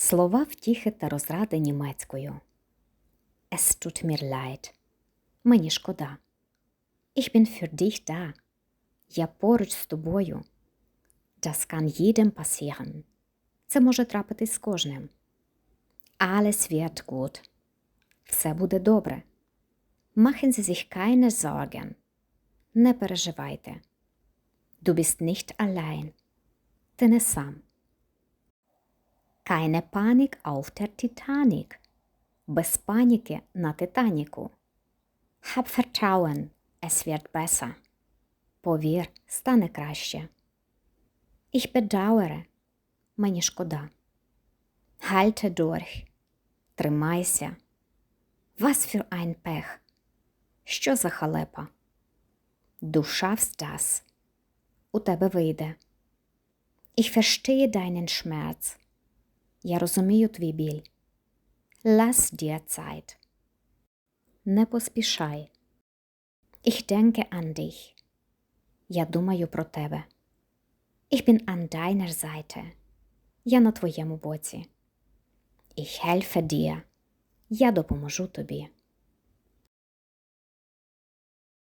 Слова втіхи та розради німецькою. Es tut mir leid. Мені шкода. Ich bin für dich da. Я поруч з тобою. Das kann jedem passieren. Це може трапитись з кожним. Alles wird gut. Все буде добре. Machen Sie sich keine Sorgen. Не переживайте. Du bist nicht allein. Ти не сам. Keine Panik auf der Titanic. Без паніки на Титаніку. Hab Vertrauen. Es wird besser. Повір, стане краще. Ich bedauere. Мені шкода. Halte durch. Тримайся. Was für ein Pech. Що за халепа? Du schaffst das. У тебе вийде. Ich verstehe deinen Schmerz. Я розумію твій біль. Lass dir Zeit. Не поспішай. Ich denke an dich. Я думаю про тебе. Ich bin an deiner Seite. Я на твоєму боці. Ich helfe dir. Я допоможу тобі.